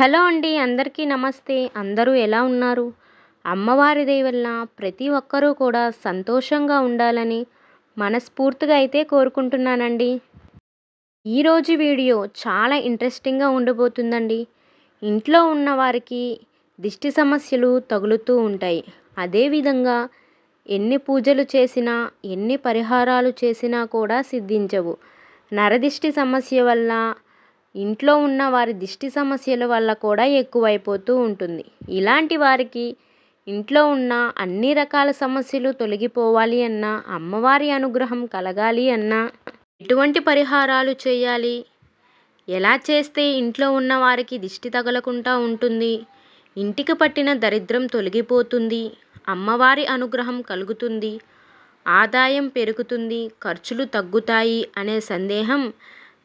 Hello అండి అందరికీ నమస్తే. అందరూ ఎలా ఉన్నారు? అమ్మవారి దయ వల్ల ప్రతి ఒక్కరూ కూడా సంతోషంగా ఉండాలని మనస్ఫూర్తిగా అయితే కోరుకుంటున్నానండి. ఈరోజు వీడియో చాలా ఇంట్రెస్టింగ్గా ఉండబోతుందండి. ఇంట్లో ఉన్న వారికి దిష్టి సమస్యలు తగులుతూ ఉంటాయి. అదేవిధంగా ఎన్ని పూజలు చేసినా ఎన్ని పరిహారాలు చేసినా కూడా సిద్ధించవు. నరదిష్టి సమస్య వల్ల ఇంట్లో ఉన్న వారి దిష్టి సమస్యల వల్ల కూడా ఎక్కువైపోతూ ఉంటుంది. ఇలాంటి వారికి ఇంట్లో ఉన్న అన్ని రకాల సమస్యలు తొలగిపోవాలి అన్నా అమ్మవారి అనుగ్రహం కలగాలి అన్నా ఎటువంటి పరిహారాలు చేయాలి? ఎలా చేస్తే ఇంట్లో ఉన్న వారికి దిష్టి తగలకుండా ఉంటుంది? ఇంటికి పట్టిన దరిద్రం తొలగిపోతుంది. అమ్మవారి అనుగ్రహం కలుగుతుంది. ఆదాయం పెరుగుతుంది. ఖర్చులు తగ్గుతాయి అనే సందేహం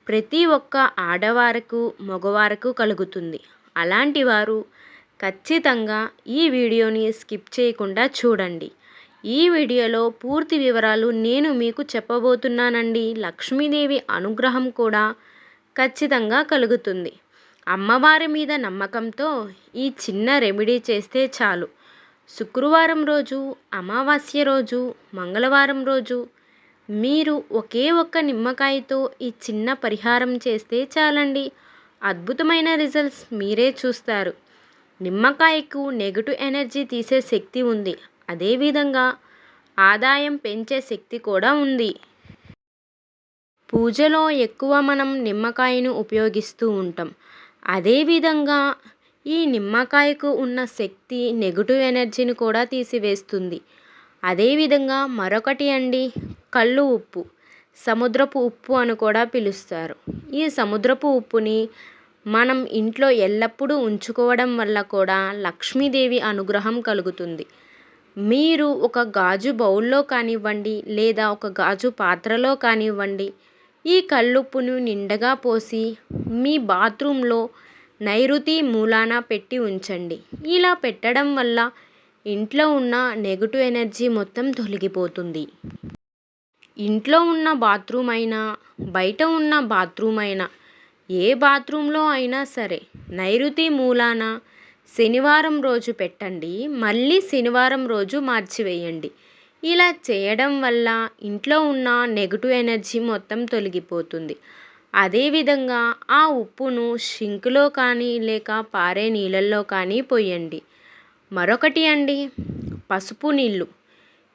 ప్రతి ఒక్క ఆడవారకు మగవారకు కలుగుతుంది. అలాంటి వారు ఖచ్చితంగా ఈ వీడియోని స్కిప్ చేయకుండా చూడండి. ఈ వీడియోలో పూర్తి వివరాలు నేను మీకు చెప్పబోతున్నానండి. లక్ష్మీదేవి అనుగ్రహం కూడా ఖచ్చితంగా కలుగుతుంది. అమ్మవారి మీద నమ్మకంతో ఈ చిన్న రెమెడీ చేస్తే చాలు. శుక్రవారం రోజు అమావాస్య రోజు మంగళవారం రోజు మీరు ఒకే ఒక్క నిమ్మకాయతో ఈ చిన్న పరిహారం చేస్తే చాలండి. అద్భుతమైన రిజల్ట్స్ మీరే చూస్తారు. నిమ్మకాయకు నెగటివ్ ఎనర్జీ తీసే శక్తి ఉంది. అదేవిధంగా ఆదాయం పెంచే శక్తి కూడా ఉంది. పూజలో ఎక్కువ మనం నిమ్మకాయను ఉపయోగిస్తూ ఉంటాం. అదేవిధంగా ఈ నిమ్మకాయకు ఉన్న శక్తి నెగటివ్ ఎనర్జీని కూడా తీసివేస్తుంది. అదేవిధంగా మరొకటి అండి కళ్ళు ఉప్పు. సముద్రపు ఉప్పు అని కూడా పిలుస్తారు. ఈ సముద్రపు ఉప్పుని మనం ఇంట్లో ఎల్లప్పుడూ ఉంచుకోవడం వల్ల కూడా లక్ష్మీదేవి అనుగ్రహం కలుగుతుంది. మీరు ఒక గాజు బౌల్లో కానివ్వండి లేదా ఒక గాజు పాత్రలో కానివ్వండి ఈ కల్లుప్పును నిండగా పోసి మీ బాత్రూంలో నైరుతి మూలాన పెట్టి ఉంచండి. ఇలా పెట్టడం వల్ల ఇంట్లో ఉన్న నెగటివ్ ఎనర్జీ మొత్తం తొలగిపోతుంది. ఇంట్లో ఉన్న బాత్రూమ్ అయినా బయట ఉన్న బాత్రూమ్ అయినా ఏ బాత్రూంలో అయినా సరే నైరుతి మూలాన శనివారం రోజు పెట్టండి మళ్ళీ శనివారం రోజు మార్చివేయండి. ఇలా చేయడం వల్ల ఇంట్లో ఉన్న నెగటివ్ ఎనర్జీ మొత్తం తొలగిపోతుంది. అదేవిధంగా ఆ ఉప్పును షింకులో కానీ లేక పారే నీళ్ళల్లో కానీ పోయండి. మరొకటి అండి పసుపు నీళ్ళు.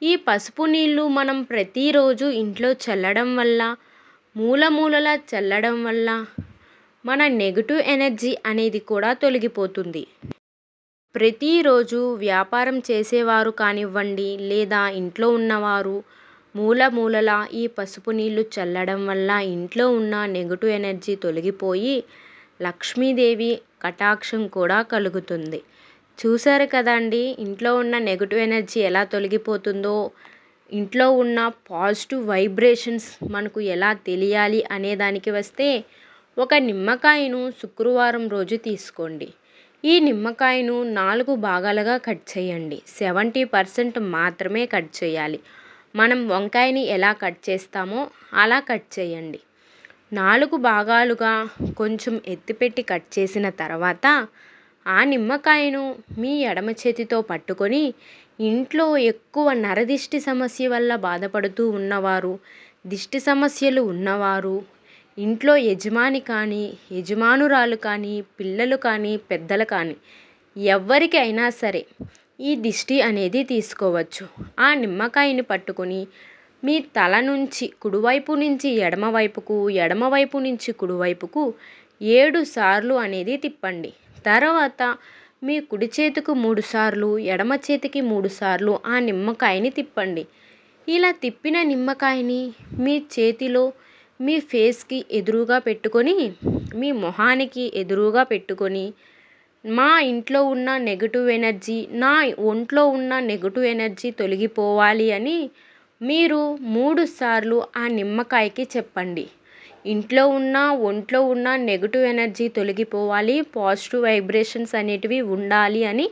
ఈ పసుపు నీళ్ళు మనం ప్రతిరోజు ఇంట్లో చల్లడం వల్ల మూల మూలలా చల్లడం వల్ల మన నెగటివ్ ఎనర్జీ అనేది కూడా తొలగిపోతుంది. ప్రతిరోజు వ్యాపారం చేసేవారు కానివ్వండి లేదా ఇంట్లో ఉన్నవారు మూల మూలలా ఈ పసుపు నీళ్ళు చల్లడం వల్ల ఇంట్లో ఉన్న నెగటివ్ ఎనర్జీ తొలగిపోయి లక్ష్మీదేవి కటాక్షం కూడా కలుగుతుంది. చూసారు కదండి ఇంట్లో ఉన్న నెగటివ్ ఎనర్జీ ఎలా తొలగిపోతుందో ఇంట్లో ఉన్న పాజిటివ్ వైబ్రేషన్స్ మనకు ఎలా తెలియాలి అనే దానికి వస్తే ఒక నిమ్మకాయను శుక్రవారం రోజు తీసుకోండి. ఈ నిమ్మకాయను నాలుగు భాగాలుగా కట్ చేయండి. సెవెంటీ పర్సెంట్ మాత్రమే కట్ చేయాలి. మనం వంకాయని ఎలా కట్ చేస్తామో అలా కట్ చేయండి. నాలుగు భాగాలుగా కొంచెం ఎత్తిపెట్టి కట్ చేసిన తర్వాత ఆ నిమ్మకాయను మీ ఎడమ చేతితో పట్టుకొని ఇంట్లో ఎక్కువ నరదిష్టి సమస్య వల్ల బాధపడుతూ ఉన్నవారు దిష్టి సమస్యలు ఉన్నవారు ఇంట్లో యజమాని కానీ యజమానురాలు కానీ పిల్లలు కానీ పెద్దలు కానీ ఎవరికి అయినా సరే ఈ దిష్టి అనేది తీసుకోవచ్చు. ఆ నిమ్మకాయని పట్టుకొని మీ తల నుంచి కుడివైపు నుంచి ఎడమవైపుకు ఎడమవైపు నుంచి కుడివైపుకు ఏడు సార్లు అనేది తిప్పండి. తర్వాత మీ కుడి చేతికి మూడు సార్లు ఎడమ చేతికి మూడు సార్లు ఆ నిమ్మకాయని తిప్పండి. ఇలా తిప్పిన నిమ్మకాయని మీ చేతిలో మీ ఫేస్కి ఎదురుగా పెట్టుకొని మీ మొహానికి ఎదురుగా పెట్టుకొని మా ఇంట్లో ఉన్న నెగటివ్ ఎనర్జీ నా ఒంట్లో ఉన్న నెగటివ్ ఎనర్జీ తొలగిపోవాలి అని మీరు మూడు సార్లు ఆ నిమ్మకాయకి చెప్పండి. ఇంట్లో ఉన్న ఒంట్లో ఉన్న నెగటివ్ ఎనర్జీ తొలగిపోవాలి పాజిటివ్ వైబ్రేషన్స్ అనేటివి ఉండాలి అని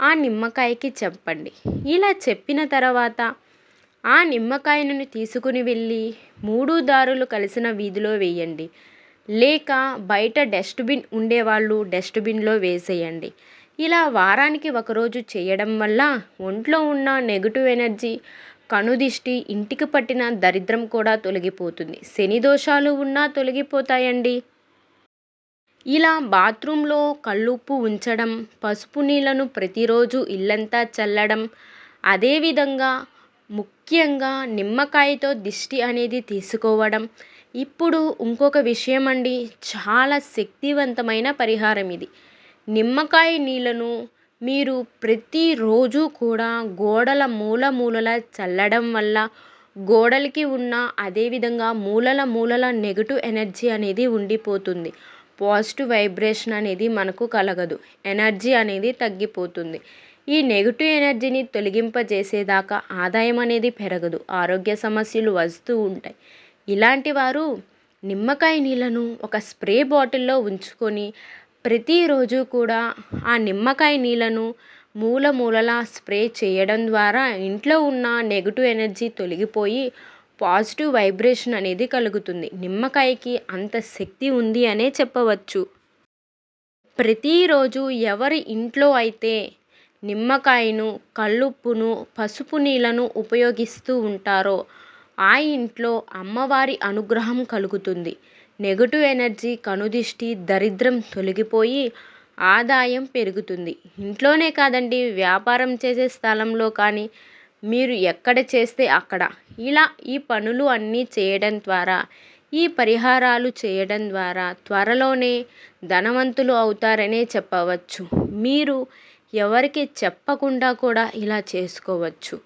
ఆ నిమ్మకాయకి చెప్పండి. ఇలా చెప్పిన తర్వాత ఆ నిమ్మకాయను తీసుకుని వెళ్ళి మూడు దారులు కలిసిన వీధిలో వేయండి. లేక బయట డస్ట్బిన్ ఉండేవాళ్ళు డస్ట్బిన్లో వేసేయండి. ఇలా వారానికి ఒకరోజు చేయడం వల్ల ఒంట్లో ఉన్న నెగిటివ్ ఎనర్జీ కనుదిష్టి ఇంటికి పట్టిన దరిద్రం కూడా తొలగిపోతుంది. శని దోషాలు ఉన్నా తొలగిపోతాయండి. ఇలా బాత్రూంలో కళ్ళుప్పు ఉంచడం పసుపు నీళ్ళను ప్రతిరోజు ఇల్లంతా చల్లడం అదేవిధంగా ముఖ్యంగా నిమ్మకాయతో దిష్టి అనేది తీసుకోవడం ఇప్పుడు ఇంకొక విషయం అండి చాలా శక్తివంతమైన పరిహారం ఇది. నిమ్మకాయ నీళ్ళను మీరు ప్రతిరోజు కూడా గోడల మూల మూలల చల్లడం వల్ల గోడలకి ఉన్న అదేవిధంగా మూలల మూలల నెగటివ్ ఎనర్జీ అనేది ఉండిపోతుంది. పాజిటివ్ వైబ్రేషన్ అనేది మనకు కలగదు. ఎనర్జీ అనేది తగ్గిపోతుంది. ఈ నెగిటివ్ ఎనర్జీని తొలగింపజేసేదాకా ఆదాయం అనేది పెరగదు. ఆరోగ్య సమస్యలు వస్తూ ఉంటాయి. ఇలాంటి వారు నిమ్మకాయ నీళ్ళను ఒక స్ప్రే బాటిల్లో ఉంచుకొని ప్రతిరోజు కూడా ఆ నిమ్మకాయ నీళ్ళను మూల మూలలా స్ప్రే చేయడం ద్వారా ఇంట్లో ఉన్న నెగిటివ్ ఎనర్జీ తొలగిపోయి పాజిటివ్ వైబ్రేషన్ అనేది కలుగుతుంది. నిమ్మకాయకి అంత శక్తి ఉంది అనే చెప్పవచ్చు. ప్రతిరోజు ఎవరి ఇంట్లో అయితే నిమ్మకాయను కల్లుప్పును పసుపు నీళ్ళను ఉపయోగిస్తూ ఉంటారో ఆ ఇంట్లో అమ్మవారి అనుగ్రహం కలుగుతుంది. నెగటివ్ ఎనర్జీ కనుదిష్టి దరిద్రం తొలగిపోయి ఆదాయం పెరుగుతుంది. ఇంట్లోనే కాదండి వ్యాపారం చేసే స్థలంలో కానీ మీరు ఎక్కడ చేస్తే అక్కడ. ఇలా ఈ పనులు అన్నీ చేయడం ద్వారా ఈ పరిహారాలు చేయడం ద్వారా త్వరలోనే ధనవంతులు అవుతారనే చెప్పవచ్చు. మీరు ఎవరికి చెప్పకుండా కూడా ఇలా చేసుకోవచ్చు.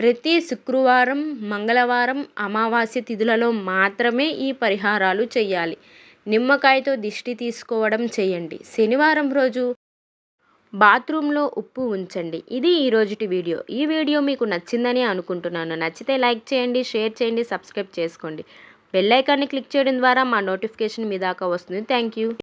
ప్రతి శుక్రవారం మంగళవారం అమావాస్య తిథులలో మాత్రమే ఈ పరిహారాలు చేయాలి నిమ్మకాయతో దిష్టి తీసుకోవడం చేయండి శనివారం రోజు బాత్రూంలో ఉప్పు ఉంచండి. ఇది ఈరోజుటి వీడియో. ఈ వీడియో మీకు నచ్చిందని అనుకుంటున్నాను. నచ్చితే లైక్ చేయండి షేర్ చేయండి సబ్స్క్రైబ్ చేసుకోండి. బెల్లైకాన్ని క్లిక్ చేయడం ద్వారా మా నోటిఫికేషన్ మీ దాకా వస్తుంది. Thank you.